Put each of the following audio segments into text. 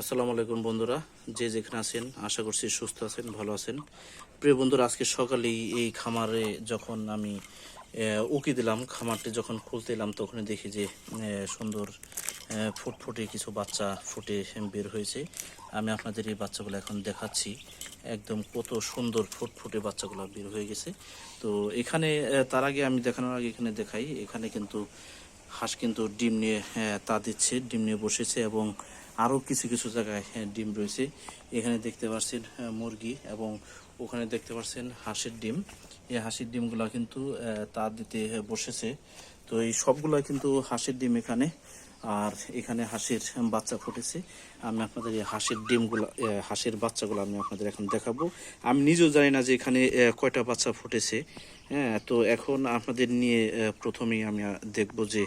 আসসালামু আলাইকুম বন্ধুরা। যে যেখানে আছেন, আশা করছি সুস্থ আছেন, ভালো আছেন। প্রিয় বন্ধুরা, আজকে সকালেই এই খামারে যখন আমি উকি দিলাম, খামারটি যখন খুলতে এলাম তখনই দেখি যে সুন্দর ফুটফুটে কিছু বাচ্চা ফুটে বের হয়েছে। আমি আপনাদের এই বাচ্চাগুলো এখন দেখাচ্ছি। একদম কত সুন্দর ফুটফুটে বাচ্চাগুলো বের হয়ে গেছে। তো এখানে তার আগে আমি দেখানোর আগে এখানে দেখাই। এখানে কিন্তু হাঁস কিন্তু ডিম নিয়ে তা দিচ্ছে, ডিম নিয়ে বসেছে এবং আরও কিছু কিছু জায়গায় আহ, ডিম রয়েছে। এখানে দেখতে পাচ্ছেন মুরগি এবং ওখানে দেখতে পাচ্ছেন হাঁসের ডিম। এই হাঁসের ডিমগুলো কিন্তু তা দিতে বসেছে। তো এই সবগুলো কিন্তু হাঁসের ডিম এখানে। আর এখানে হাঁসের বাচ্চা ফুটেছে। আমি আপনাদের এই হাঁসের ডিমগুলো হাঁসের বাচ্চাগুলো আমি আপনাদের এখন দেখাবো। আমি নিজেও জানি না যে এখানে কয়টা বাচ্চা ফুটেছে। হ্যাঁ তো এখন আপনাদের নিয়ে প্রথমেই আমি দেখব যে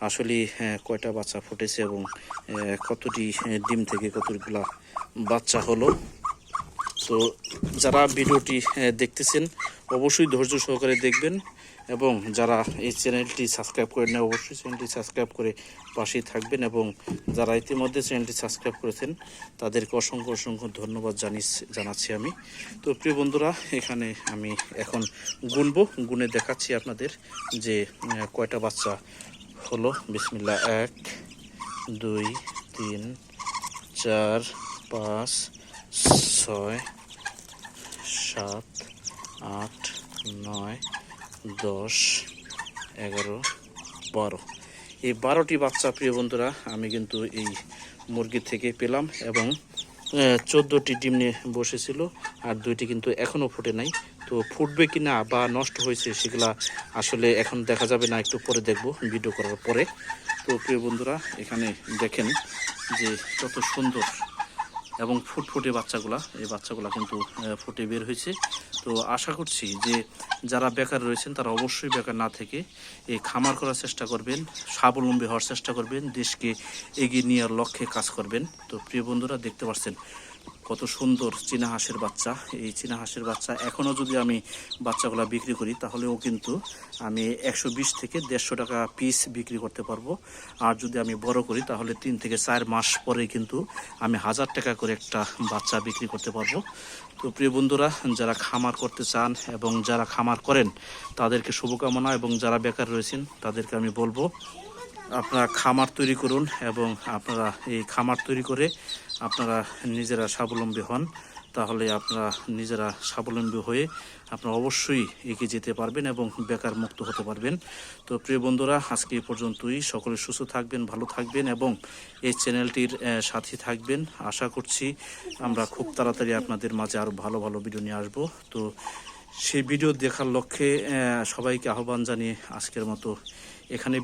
আসলে হ্যাঁ, কয়টা বাচ্চা ফুটেছে এবং কতটি ডিম থেকে কতগুলা বাচ্চা হলো। তো যারা ভিডিওটি দেখতেছেন অবশ্যই ধৈর্য সহকারে দেখবেন এবং যারা এই চ্যানেলটি সাবস্ক্রাইব করে নেয় অবশ্যই চ্যানেলটি সাবস্ক্রাইব করে পাশেই থাকবেন এবং যারা ইতিমধ্যে চ্যানেলটি সাবস্ক্রাইব করেছেন তাদেরকে অসংখ্য অসংখ্য ধন্যবাদ জানিস জানাচ্ছি আমি। তো প্রিয় বন্ধুরা এখানে আমি এখন গুনবো গুনে দেখাচ্ছি আপনাদের যে কয়টা বাচ্চা হলো বিসমিল্লা এক, দুই, তিন, চার, পাঁচ, ছয়, সাত, আট, নয়, দশ, এগারো, বারো। এই বারোটি বাচ্চা, প্রিয় বন্ধুরা, আমি কিন্তু এই মুরগি থেকে পেলাম এবং চোদ্দোটি ডিম নিয়ে বসেছিল, আর দুইটি কিন্তু এখনও ফুটে নাই। তো ফুটবে কি না বা নষ্ট হয়েছে সেগুলা আসলে এখন দেখা যাবে না, একটু পরে দেখব ভিডিও করার পরে। তো প্রিয় বন্ধুরা, এখানে দেখেন যে কত সুন্দর এবং ফুটফুটে বাচ্চাগুলা, এই বাচ্চাগুলা কিন্তু ফুটে বের হয়েছে। তো আশা করছি যে যারা বেকার রয়েছেন, তারা অবশ্যই বেকার না থেকে এই খামার করার চেষ্টা করবেন, স্বাবলম্বী হওয়ার চেষ্টা করবেন, দেশকে এগিয়ে নেওয়ার লক্ষ্যে কাজ করবেন। তো প্রিয় বন্ধুরা, দেখতে পাচ্ছেন কত সুন্দর চীনা হাঁসের বাচ্চা। এই চীনা হাঁসের বাচ্চা এখনও যদি আমি বাচ্চাগুলো বিক্রি করি, তাহলেও কিন্তু আমি একশো বিশ থেকে দেড়শো টাকা পিস বিক্রি করতে পারব। আর যদি আমি বড় করি, তাহলে তিন থেকে চার মাস পরে কিন্তু আমি হাজার টাকা করে একটা বাচ্চা বিক্রি করতে পারব। তো প্রিয় বন্ধুরা, যারা খামার করতে চান এবং যারা খামার করেন, তাদেরকে শুভকামনা এবং যারা বেকার রয়েছেন, তাদেরকে আমি বলব আপনারা খামার তৈরি করুন এবং আপনারা এই খামার তৈরি করে আপনারা নিজেরা স্বাবলম্বী হন, তাহলে আপনারা নিজেরা স্বাবলম্বী হয়ে আপনারা অবশ্যই এগিয়ে যেতে পারবেন এবং বেকার মুক্ত হতে পারবেন। তো প্রিয় বন্ধুরা, আজকে এই পর্যন্তই। সকলে সুস্থ থাকবেন, ভালো থাকবেন এবং এই চ্যানেলটির সাথে থাকবেন। আশা করছি আমরা খুব তাড়াতাড়ি আপনাদের মাঝে আরও ভালো ভালো ভিডিও নিয়ে আসব। তো সেই ভিডিও দেখার লক্ষ্যে সবাইকে আহ্বান জানিয়ে আজকের মতো এখানে